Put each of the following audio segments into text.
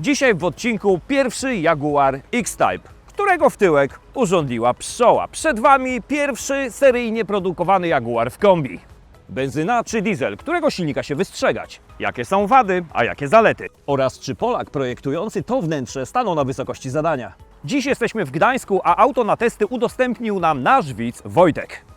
Dzisiaj w odcinku pierwszy Jaguar X-Type, którego w tyłek urządliła pszczoła. Przed Wami pierwszy seryjnie produkowany Jaguar w kombi. Benzyna czy diesel, którego silnika się wystrzegać? Jakie są wady, a jakie zalety? Oraz czy Polak projektujący to wnętrze stanął na wysokości zadania? Dziś jesteśmy w Gdańsku, a auto na testy udostępnił nam nasz widz Wojtek.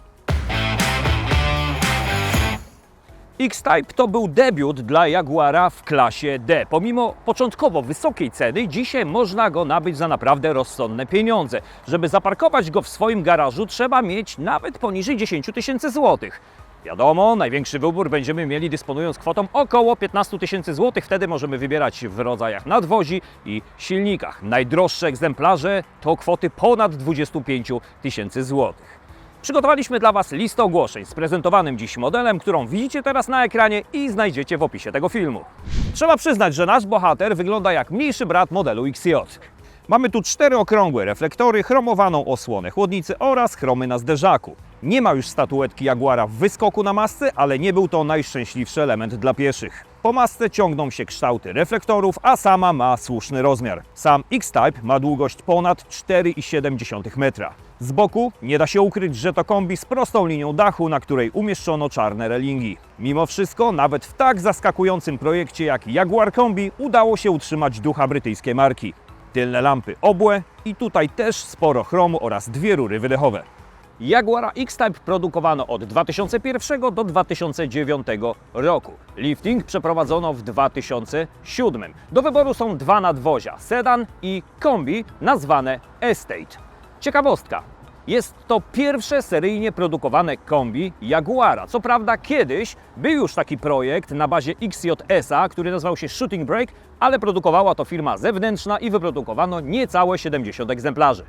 X-Type to był debiut dla Jaguara w klasie D. Pomimo początkowo wysokiej ceny, dzisiaj można go nabyć za naprawdę rozsądne pieniądze. Żeby zaparkować go w swoim garażu, trzeba mieć nawet poniżej 10 tysięcy złotych. Wiadomo, największy wybór będziemy mieli dysponując kwotą około 15 tysięcy złotych. Wtedy możemy wybierać w rodzajach nadwozi i silnikach. Najdroższe egzemplarze to kwoty ponad 25 tysięcy złotych. Przygotowaliśmy dla Was listę ogłoszeń z prezentowanym dziś modelem, którą widzicie teraz na ekranie i znajdziecie w opisie tego filmu. Trzeba przyznać, że nasz bohater wygląda jak mniejszy brat modelu XJ. Mamy tu cztery okrągłe reflektory, chromowaną osłonę chłodnicy oraz chromy na zderzaku. Nie ma już statuetki Jaguara w wyskoku na masce, ale nie był to najszczęśliwszy element dla pieszych. Po masce ciągną się kształty reflektorów, a sama ma słuszny rozmiar. Sam X-Type ma długość ponad 4,7 metra. Z boku nie da się ukryć, że to kombi z prostą linią dachu, na której umieszczono czarne relingi. Mimo wszystko, nawet w tak zaskakującym projekcie jak Jaguar Kombi udało się utrzymać ducha brytyjskiej marki. Tylne lampy obłe i tutaj też sporo chromu oraz dwie rury wydechowe. Jaguara X-Type produkowano od 2001 do 2009 roku. Lifting przeprowadzono w 2007. Do wyboru są dwa nadwozia, sedan i kombi nazwane Estate. Ciekawostka. Jest to pierwsze seryjnie produkowane kombi Jaguara. Co prawda kiedyś był już taki projekt na bazie XJS-a, który nazywał się Shooting Brake, ale produkowała to firma zewnętrzna i wyprodukowano niecałe 70 egzemplarzy.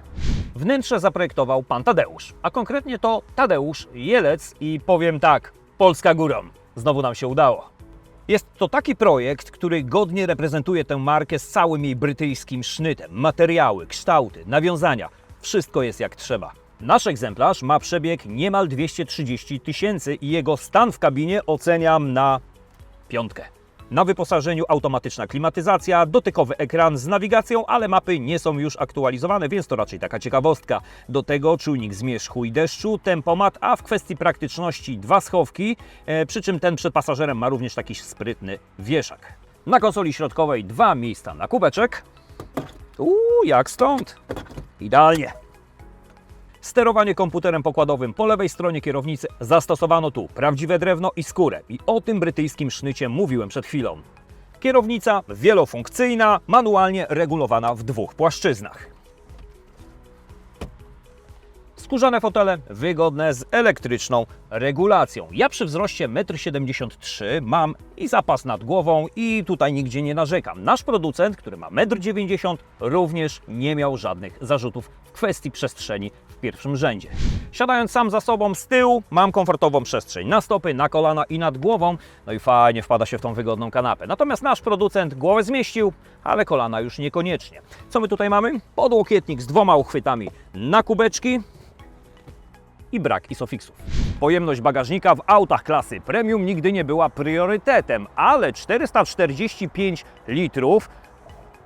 Wnętrze zaprojektował pan Tadeusz, a konkretnie to Tadeusz Jelec i powiem tak, Polska górą. Znowu nam się udało. Jest to taki projekt, który godnie reprezentuje tę markę z całym jej brytyjskim sznytem. Materiały, kształty, nawiązania, wszystko jest jak trzeba. Nasz egzemplarz ma przebieg niemal 230 tysięcy i jego stan w kabinie oceniam na piątkę. Na wyposażeniu automatyczna klimatyzacja, dotykowy ekran z nawigacją, ale mapy nie są już aktualizowane, więc to raczej taka ciekawostka. Do tego czujnik zmierzchu i deszczu, tempomat, a w kwestii praktyczności dwa schowki, e, przy czym ten przed pasażerem ma również taki sprytny wieszak. Na konsoli środkowej dwa miejsca na kubeczek. Uuu, jak stąd? Idealnie. Sterowanie komputerem pokładowym po lewej stronie kierownicy zastosowano tu prawdziwe drewno i skórę. I o tym brytyjskim sznycie mówiłem przed chwilą. Kierownica wielofunkcyjna, manualnie regulowana w dwóch płaszczyznach. Skórzane fotele wygodne z elektryczną regulacją. Ja przy wzroście 1,73 m mam i zapas nad głową i tutaj nigdzie nie narzekam. Nasz producent, który ma 1,90 m również nie miał żadnych zarzutów w kwestii przestrzeni w pierwszym rzędzie. Siadając sam za sobą z tyłu mam komfortową przestrzeń na stopy, na kolana i nad głową. No i fajnie wpada się w tą wygodną kanapę. Natomiast nasz producent głowę zmieścił, ale kolana już niekoniecznie. Co my tutaj mamy? Podłokietnik z dwoma uchwytami na kubeczki, i brak isofixów. Pojemność bagażnika w autach klasy premium nigdy nie była priorytetem, ale 445 litrów,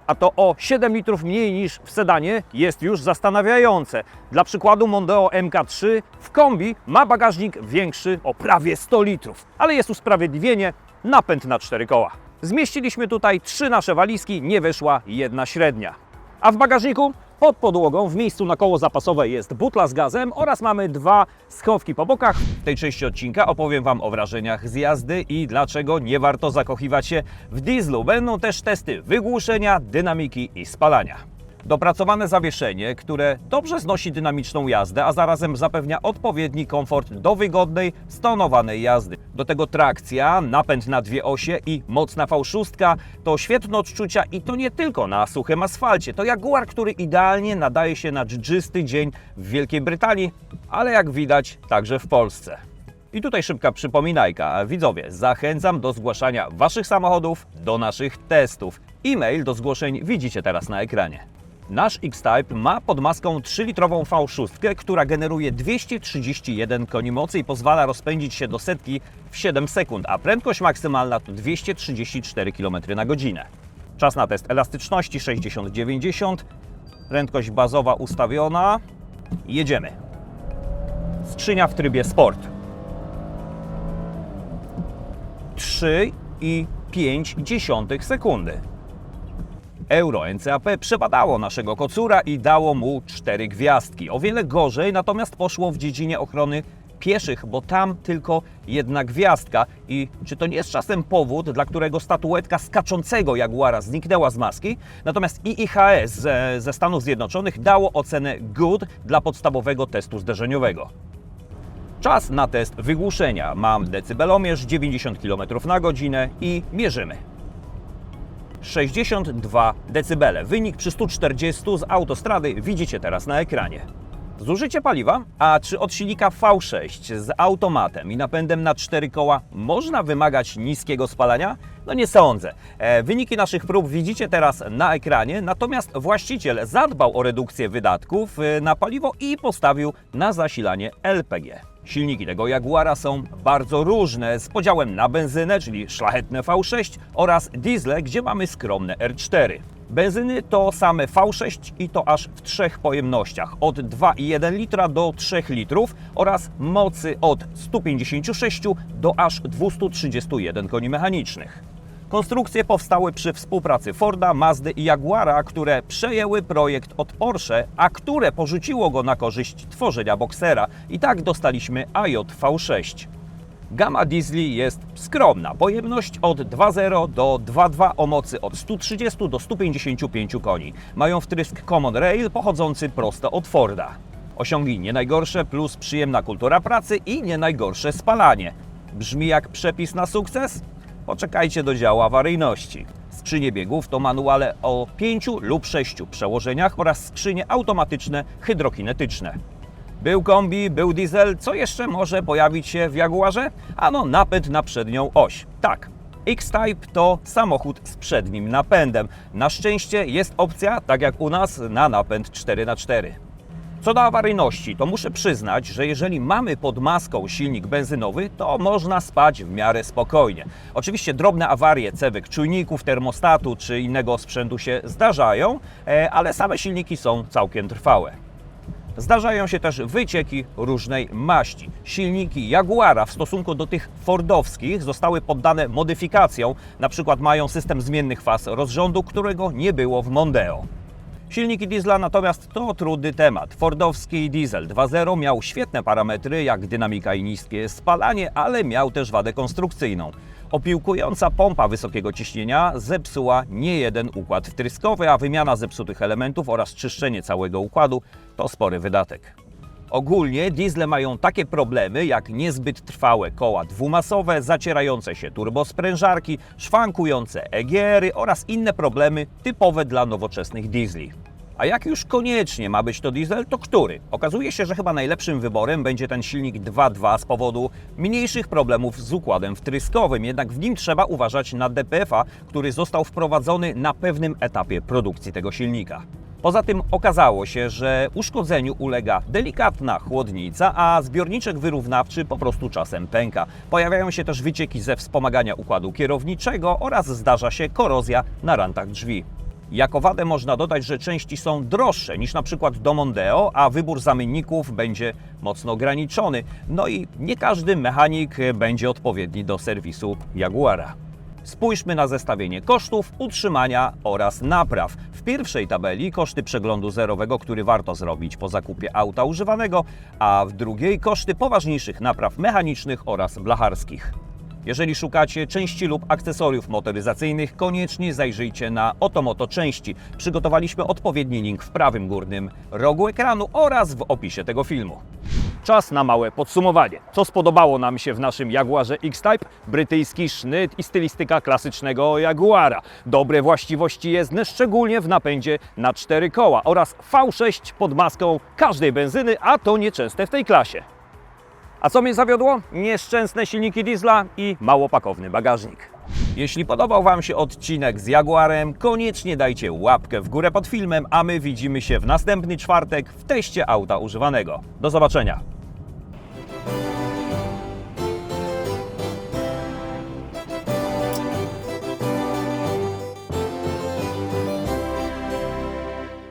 a to o 7 litrów mniej niż w sedanie, jest już zastanawiające. Dla przykładu Mondeo MK3 w kombi ma bagażnik większy o prawie 100 litrów, ale jest usprawiedliwienie, napęd na cztery koła. Zmieściliśmy tutaj trzy nasze walizki, nie wyszła jedna średnia. A w bagażniku pod podłogą w miejscu na koło zapasowe jest butla z gazem oraz mamy dwa schowki po bokach. W tej części odcinka opowiem Wam o wrażeniach z jazdy i dlaczego nie warto zakochiwać się w dieslu. Będą też testy wygłuszenia, dynamiki i spalania. Dopracowane zawieszenie, które dobrze znosi dynamiczną jazdę, a zarazem zapewnia odpowiedni komfort do wygodnej, stonowanej jazdy. Do tego trakcja, napęd na dwie osie i mocna V6 to świetne odczucia i to nie tylko na suchym asfalcie. To Jaguar, który idealnie nadaje się na dżdżysty dzień w Wielkiej Brytanii, ale jak widać także w Polsce. I tutaj szybka przypominajka. Widzowie, zachęcam do zgłaszania Waszych samochodów do naszych testów. E-mail do zgłoszeń widzicie teraz na ekranie. Nasz X-Type ma pod maską 3-litrową V6, która generuje 231 koni mocy i pozwala rozpędzić się do setki w 7 sekund, a prędkość maksymalna to 234 km na godzinę. Czas na test elastyczności 60-90. Prędkość bazowa ustawiona. Jedziemy. Skrzynia w trybie sport. 3,5 sekundy. Euro NCAP przebadało naszego kocura i dało mu 4 gwiazdki. O wiele gorzej natomiast poszło w dziedzinie ochrony pieszych, bo tam tylko jedna gwiazdka. I czy to nie jest czasem powód, dla którego statuetka skaczącego Jaguara zniknęła z maski? Natomiast IIHS ze, ze Stanów Zjednoczonych dało ocenę good dla podstawowego testu zderzeniowego. Czas na test wygłuszenia. Mam decybelomierz 90 km na godzinę i mierzymy. 62 dB. Wynik przy 140 z autostrady widzicie teraz na ekranie. Zużycie paliwa? A czy od silnika V6 z automatem i napędem na 4 koła można wymagać niskiego spalania? No nie sądzę. E, wyniki naszych prób widzicie teraz na ekranie, natomiast właściciel zadbał o redukcję wydatków e, na paliwo i postawił na zasilanie LPG. Silniki tego Jaguara są bardzo różne, z podziałem na benzynę, czyli szlachetne V6 oraz diesle, gdzie mamy skromne R4. Benzyny to same V6 i to aż w trzech pojemnościach, od 2,1 litra do 3 litrów oraz mocy od 156 do aż 231 koni mechanicznych. Konstrukcje powstały przy współpracy Forda, Mazdy i Jaguara, które przejęły projekt od Porsche, a które porzuciło go na korzyść tworzenia Boxera. I tak dostaliśmy AJ V6. Gama diesli jest skromna. Pojemność od 2.0 do 2.2 o mocy od 130 do 155 koni. Mają wtrysk Common Rail pochodzący prosto od Forda. Osiągi nie najgorsze, plus przyjemna kultura pracy i nie najgorsze spalanie. Brzmi jak przepis na sukces? Poczekajcie do działu awaryjności. Skrzynie biegów to manuale o 5 lub 6 przełożeniach oraz skrzynie automatyczne hydrokinetyczne. Był kombi, był diesel, co jeszcze może pojawić się w Jaguarze? Ano napęd na przednią oś. Tak, X-Type to samochód z przednim napędem. Na szczęście jest opcja, tak jak u nas, na napęd 4x4. Co do awaryjności, to muszę przyznać, że jeżeli mamy pod maską silnik benzynowy, to można spać w miarę spokojnie. Oczywiście drobne awarie cewek czujników, termostatu czy innego sprzętu się zdarzają, e, ale same silniki są całkiem trwałe. Zdarzają się też wycieki różnej maści. Silniki Jaguara w stosunku do tych fordowskich zostały poddane modyfikacjom, na przykład mają system zmiennych faz rozrządu, którego nie było w Mondeo. Silniki diesla natomiast to trudny temat. Fordowski diesel 2.0 miał świetne parametry, jak dynamika i niskie spalanie, ale miał też wadę konstrukcyjną. Opiłkująca pompa wysokiego ciśnienia zepsuła nie jeden układ wtryskowy, a wymiana zepsutych elementów oraz czyszczenie całego układu to spory wydatek. Ogólnie diesle mają takie problemy jak niezbyt trwałe koła dwumasowe, zacierające się turbosprężarki, szwankujące EGR-y oraz inne problemy typowe dla nowoczesnych diesli. A jak już koniecznie ma być to diesel, to który? Okazuje się, że chyba najlepszym wyborem będzie ten silnik 2.2 z powodu mniejszych problemów z układem wtryskowym, jednak w nim trzeba uważać na DPF-a, który został wprowadzony na pewnym etapie produkcji tego silnika. Poza tym okazało się, że uszkodzeniu ulega delikatna chłodnica, a zbiorniczek wyrównawczy po prostu czasem pęka. Pojawiają się też wycieki ze wspomagania układu kierowniczego oraz zdarza się korozja na rantach drzwi. Jako wadę można dodać, że części są droższe niż na przykład do Mondeo, a wybór zamienników będzie mocno ograniczony. No i nie każdy mechanik będzie odpowiedni do serwisu Jaguara. Spójrzmy na zestawienie kosztów, utrzymania oraz napraw. W pierwszej tabeli koszty przeglądu zerowego, który warto zrobić po zakupie auta używanego, a w drugiej koszty poważniejszych napraw mechanicznych oraz blacharskich. Jeżeli szukacie części lub akcesoriów motoryzacyjnych, koniecznie zajrzyjcie na Otomoto Części. Przygotowaliśmy odpowiedni link w prawym górnym rogu ekranu oraz w opisie tego filmu. Czas na małe podsumowanie. Co spodobało nam się w naszym Jaguarze X-Type? Brytyjski sznyt i stylistyka klasycznego Jaguara. Dobre właściwości jezdne, szczególnie w napędzie na cztery koła oraz V6 pod maską każdej benzyny, a to nieczęste w tej klasie. A co mnie zawiodło? Nieszczęsne silniki diesla i mało pakowny bagażnik. Jeśli podobał Wam się odcinek z Jaguarem, koniecznie dajcie łapkę w górę pod filmem, a my widzimy się w następny czwartek w teście auta używanego. Do zobaczenia!